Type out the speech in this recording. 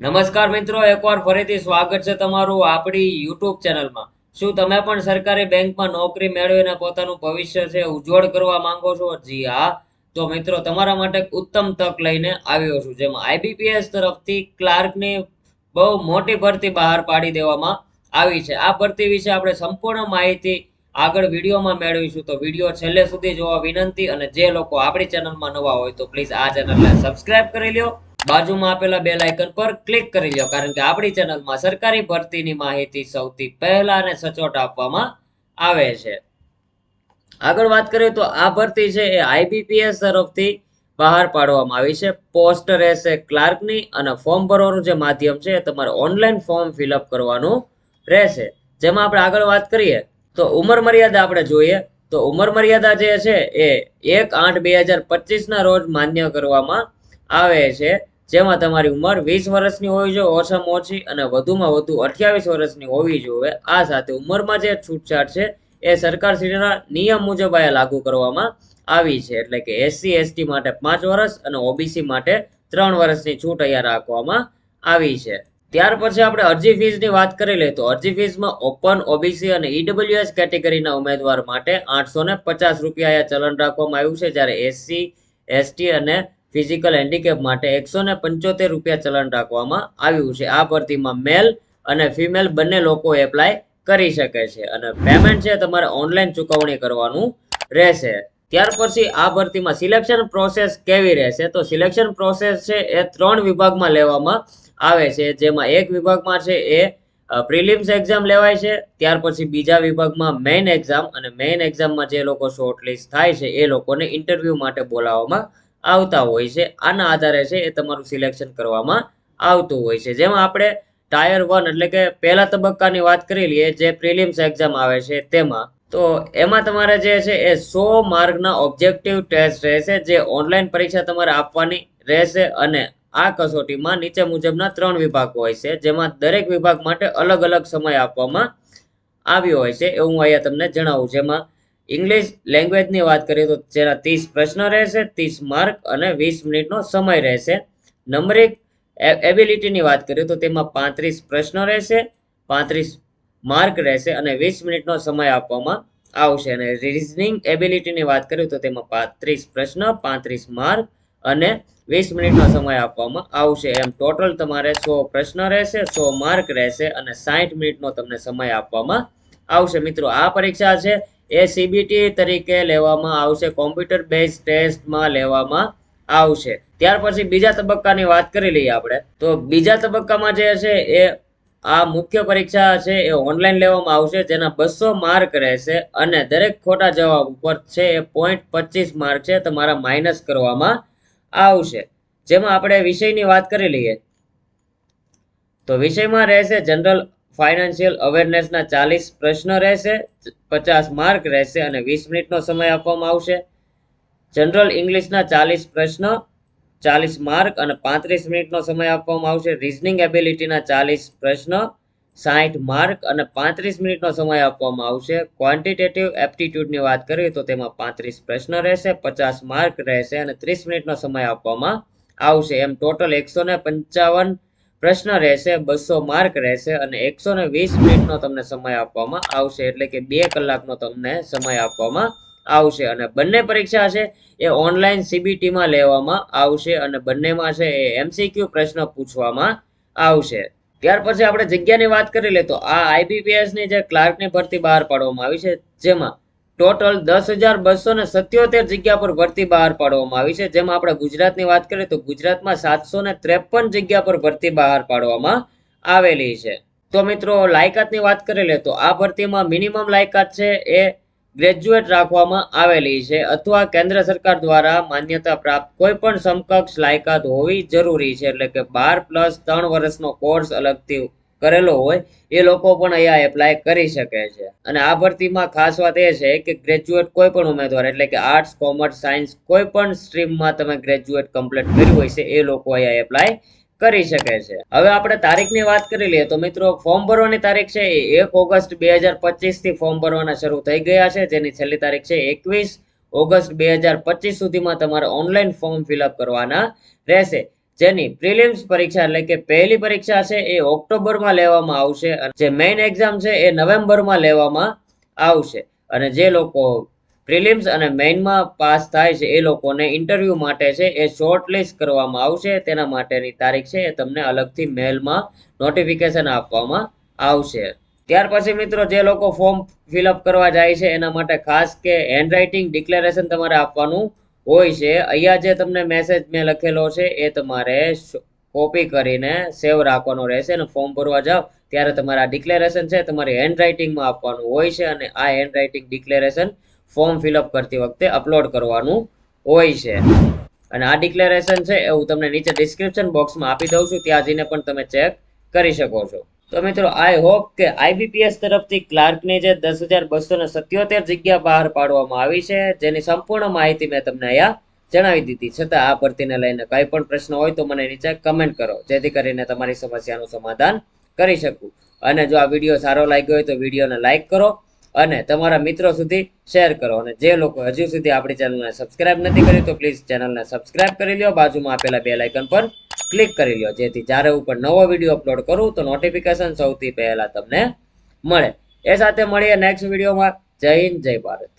નમસ્કાર મિત્રો, એકવાર ફરીથી સ્વાગત છે તમારું આપણી યુટ્યુબ ચેનલમાં. શું તમે પણ સરકારી બેંકમાં નોકરી મેળવીને પોતાનું ભવિષ્ય છે ઉજ્જવળ કરવા માંગો છો? જી હા. તો મિત્રો, તમારા માટે ઉત્તમ તક લઈને આવ્યો છું, જેમાં આઈબીપીએસ તરફથી ક્લાર્કની બહુ મોટી ભરતી બહાર પાડી દેવામાં આવી છે. આ ભરતી વિશે આપણે સંપૂર્ણ માહિતી આગળ વિડીયોમાં મેળવીશું. તો વીડિયો છેલ્લે સુધી જોવા વિનંતી અને જે લોકો આપણી ચેનલમાં નવા હોય તો પ્લીઝ આ ચેનલને સબસ્ક્રાઇબ કરી લ્યો. બાજુમાં આપેલા બેલ આઇકન પર ક્લિક કરી લો કારણ કે આપણી ચેનલમાં સરકારી ભરતીની માહિતી સૌથી પહેલા અને સચોટ આપવામાં આવે છે. આગળ વાત કરીએ તો આ ભરતી છે એ આઈબીપીએસ તરફથી બહાર પાડવામાં આવી છે. પોસ્ટ રહેશે ક્લાર્કની અને ફોર્મ ભરવાનું જે માધ્યમ છે એ તમારે ઓનલાઈન ફોર્મ ફિલઅપ કરવાનું રહેશે. જેમાં આપણે આગળ વાત કરીએ તો ઉંમર મર્યાદા આપણે જોઈએ. તો ઉંમર મર્યાદા જે છે એ એક આઠ બે હજાર પચીસના રોજ માન્ય કરવામાં આવે છે. જેમાં તમારી ઉંમર વીસ વર્ષની હોવી જોઈએ, ઓછામાં ઓછી, અને વધુમાં વધુ અઠ્યાવીસ વર્ષની હોવી જોઈએ. આ સાથે ઉંમરમાં જે છૂટછાટ છે, એ સરકારશ્રીના નિયમ મુજબ અહીંયા લાગુ કરવામાં આવી છે. એટલે કે એસસી, એસટી માટે પાંચ વર્ષ અને ઓબીસી માટે ત્રણ વર્ષની છૂટ અહીંયા રાખવામાં આવી છે. ત્યાર પછી આપણે અરજી ફીસની વાત કરી લઈએ તો અરજી ફીસમાં ઓપન, ઓબીસી અને ઈડબ્લ્યુએસ કેટેગરીના ઉમેદવાર માટે આઠસો ને પચાસ રૂપિયા ચલણ રાખવામાં આવ્યું છે. જ્યારે એસસી, એસટી અને ફિઝિકલ હેન્ડીકેપ માટે એકસો પંચોતેર રૂપિયા ચલણ રાખવામાં આવ્યું છે. આ ભરતીમાં મેલ અને ફિમેલ બંને લોકો એપ્લાય કરી શકે છે અને પેમેન્ટ છે તમારે ઓનલાઈન ચૂકવણી કરવાનું રહેશે. ત્યાર પછી આ ભરતીમાં સિલેક્શન પ્રોસેસ કેવી રહેશે? તો સિલેક્શન પ્રોસેસ છે એ ત્રણ વિભાગમાં લેવામાં આવે છે. જેમાં એક વિભાગમાં છે એ પ્રિલિમ્સ એક્ઝામ લેવાય છે. ત્યાર પછી બીજા વિભાગમાં મેઇન એક્ઝામ અને મેઇન એક્ઝામમાં જે લોકો શોર્ટલિસ્ટ થાય છે એ લોકોને ઇન્ટરવ્યૂ માટે બોલાવવામાં આવતા હોય છે. આના આધારે છે એ તમારું સિલેક્શન કરવામાં આવતું હોય છે. જેમાં આપણે ટાયર વન એટલે કે પહેલા તબક્કાની વાત કરી લઈએ, જે પ્રિલિમ્સ એક્ઝામ આવે છે તેમાં, તો એમાં તમારે જે છે એ સો માર્કના ઓબ્જેક્ટિવ ટેસ્ટ રહેશે, જે ઓનલાઈન પરીક્ષા તમારે આપવાની રહેશે અને આ કસોટીમાં નીચે મુજબના ત્રણ વિભાગ હોય છે, જેમાં દરેક વિભાગ માટે અલગ અલગ સમય આપવામાં આવ્યો હોય છે. એવું હું અહીંયા તમને જણાવું. જેમાં ઇંગ્લિશ લેંગ્વેજની વાત કરીએ તો જેના ત્રીસ પ્રશ્ન રહેશે, ત્રીસ માર્ક અને વીસ મિનિટનો સમય રહેશે. નંબરિક એબિલિટીની વાત કરીએ તો તેમાં પાંત્રીસ પ્રશ્નો રહેશે, પાંત્રીસ માર્ક રહેશે અને વીસ મિનિટનો સમય આપવામાં આવશે. અને રિઝનિંગ એબિલિટીની વાત કરીએ તો તેમાં પાંત્રીસ પ્રશ્ન, પાંત્રીસ માર્ક અને વીસ મિનિટનો સમય આપવામાં આવશે. એમ ટોટલ તમારે સો પ્રશ્ન રહેશે, સો માર્ક રહેશે અને સાઠ મિનિટનો તમને સમય આપવામાં આવશે. મિત્રો, આ પરીક્ષા છે. એ સીબીટી તરીકે લેવામાં આવશે કોમ્પ્યુટર બેઝ ટેસ્ટમાં લેવામાં આવશે. ત્યાર પછી બીજા તબક્કાની વાત કરી લઈએ આપણે. તો બીજા તબક્કામાં જે હશે એ આ મુખ્ય પરીક્ષા છે એ ઓનલાઈન લેવામાં આવશે, જેના બસો માર્ક રહેશે અને દરેક ખોટા જવાબ ઉપર છે એ પોઈન્ટ પચીસ માર્ક છે, તમારા માઇનસ કરવામાં આવશે. જેમાં આપણે વિષયની વાત કરી લઈએ. તો વિષયમાં રહેશે જનરલ ફાઇનાન્શિયલ અવેરનેસના ચાલીસ પ્રશ્ન રહેશે, પચાસ માર્ક રહેશે અને વીસ મિનિટનો સમય આપવામાં આવશે. જનરલ ઇંગ્લિશના ચાલીસ પ્રશ્ન, ચાલીસ માર્ક અને પાંત્રીસ મિનિટનો સમય આપવામાં આવશે. રિઝનિંગ એબિલિટીના ચાલીસ પ્રશ્ન સાઠ માર્ક અને પાંત્રીસ મિનિટનો સમય આપવામાં આવશે. ક્વોન્ટિટેટિવ એપ્ટિટ્યૂડની વાત કરીએ તો તેમાં પાંત્રીસ પ્રશ્ન રહેશે, પચાસ માર્ક રહેશે અને ત્રીસ મિનિટનો સમય આપવામાં આવશે. એમ ટોટલ એકસો પંચાવન પ્રશ્ન રહેશે, બસો માર્ક રહેશે અને એકસો ને વીસ મિનિટનો તમને સમય આપવામાં આવશે. એટલે કે બે કલાકનો તમને સમય આપવામાં આવશે. અને બંને પરીક્ષા છે એ ઓનલાઈન સીબીટીમાં લેવામાં આવશે અને બંનેમાં છે એ એમસીક્યુ પ્રશ્ન પૂછવામાં આવશે. ત્યાર પછી આપણે જગ્યાની વાત કરી લે તો આ આઈબીપીએસની જે ક્લાર્કની ભરતી બહાર પાડવામાં આવી છે, જેમાં ટોટલ દસ હજાર બસો ને સત્યોતેર જગ્યા પર ભરતી બહાર પાડવામાં આવી છે. જેમાં આપણે ગુજરાતની વાત કરીએ તો ગુજરાતમાં સાતસો ને જગ્યા પર ભરતી બહાર પાડવામાં આવેલી છે. તો મિત્રો, લાયકાતની વાત કરી લે તો આ ભરતીમાં મિનિમમ લાયકાત છે એ ગ્રેજ્યુએટ રાખવામાં આવેલી છે અથવા કેન્દ્ર સરકાર દ્વારા માન્યતા પ્રાપ્ત કોઈ પણ સમકક્ષ લાયકાત હોવી જરૂરી છે. એટલે કે બાર પ્લસ ત્રણ વર્ષનો કોર્સ અલગથી કરેલો હોય, એ લોકો પણ અહીંયા એપ્લાય કરી શકે છે. અને આ ભરતીમાં ખાસ વાત એ છે કે ગ્રેજ્યુએટ કોઈ પણ ઉમેદવાર, એટલે કે આર્ટ્સ કોમર્સ સાયન્સ કોઈ પણ સ્ટ્રીમમાં તમે ગ્રેજ્યુએટ કમ્પ્લીટ કર્યું હોય છે, એ લોકો અહીંયા એપ્લાય કરી શકે છે. હવે આપણે તારીખની વાત કરી લઈએ તો મિત્રો ફોર્મ ભરવાની તારીખ છે એક ઓગસ્ટ બે હજાર પચીસથી ફોર્મ ભરવાના શરૂ થઈ ગયા છે, જેની છેલ્લી તારીખ છે એકવીસ ઓગસ્ટ બે હજાર પચીસ સુધીમાં તમારે ઓનલાઈન ફોર્મ ફિલઅપ કરવાના રહેશે. જેની પ્રિલિમ્સ પરીક્ષા એટલે કે પહેલી પરીક્ષા છે એ ઓક્ટોબરમાં લેવામાં આવશે અને જે મેઇન એક્ઝામ છે એ નવેમ્બરમાં લેવામાં આવશે. અને જે લોકો પ્રિલિમ્સ અને મેઇનમાં પાસ થાય છે એ લોકોને ઇન્ટરવ્યૂ માટે છે એ શોર્ટલિસ્ટ કરવામાં આવશે. તેના માટેની તારીખ છે એ તમને અલગથી મેલમાં નોટિફિકેશન આપવામાં આવશે. ત્યાર પછી મિત્રો જે લોકો ફોર્મ ફિલઅપ કરવા જાય છે એના માટે ખાસ કે હેન્ડરાઇટિંગ ડિક્લેરેશન તમારે આપવાનું હોય છે. અહીંયા જે તમને મેસેજ મેં લખેલો છે, એ તમારે કોપી કરીને સેવ રાખવાનો રહેશે અને ફોર્મ ભરવા જાઓ. ત્યારે તમારે આ ડિક્લેરેશન છે તમારે હેન્ડરાઇટિંગમાં આપવાનું હોય છે અને આ હેન્ડરાઇટિંગ ડિક્લેરેશન ફોર્મ ફિલઅપ કરતી વખતે અપલોડ કરવાનું હોય છે. અને આ ડિક્લેરેશન છે એ હું તમને નીચે ડિસ્ક્રિપ્શન બોક્સમાં આપી દઉં છું. ત્યાં જઈને પણ તમે ચેક કરી શકો છો. તો મિત્રો આઈ હોપ કે આઈબીપીએસ તરફથી ક્લાર્કની જે દસ હજાર બસો ને સત્યોતેર જગ્યા બહાર પાડવામાં આવી છે, જેની સંપૂર્ણ માહિતી મેં તમને અહીંયા જણાવી દીધી. છતાં આ ભરતીને લઈને કંઈ પણ પ્રશ્ન હોય તો મને નીચે કમેન્ટ કરો, જેથી કરીને તમારી સમસ્યાનું સમાધાન કરી શકું. અને જો આ વીડિયો સારો લાગ્યો હોય તો વિડીયોને લાઇક કરો અને તમારા મિત્રો સુધી શેર કરો. અને જે લોકો હજુ સુધી આપણી ચેનલને સબસ્ક્રાઇબ નથી કરી તો પ્લીઝ ચેનલને સબસ્ક્રાઇબ કરી લો બાજુમાં આપેલા બે લાઇકન પર ક્લિક કરી લો જેથી જ્યારે પણ નવો વીડિયો અપલોડ કરું તો નોટિફિકેશન સૌથી પહેલા તમને મળે. એ સાથે મળીએ નેક્સ્ટ વિડીયોમાં જય હિન્દ, જય ભારત.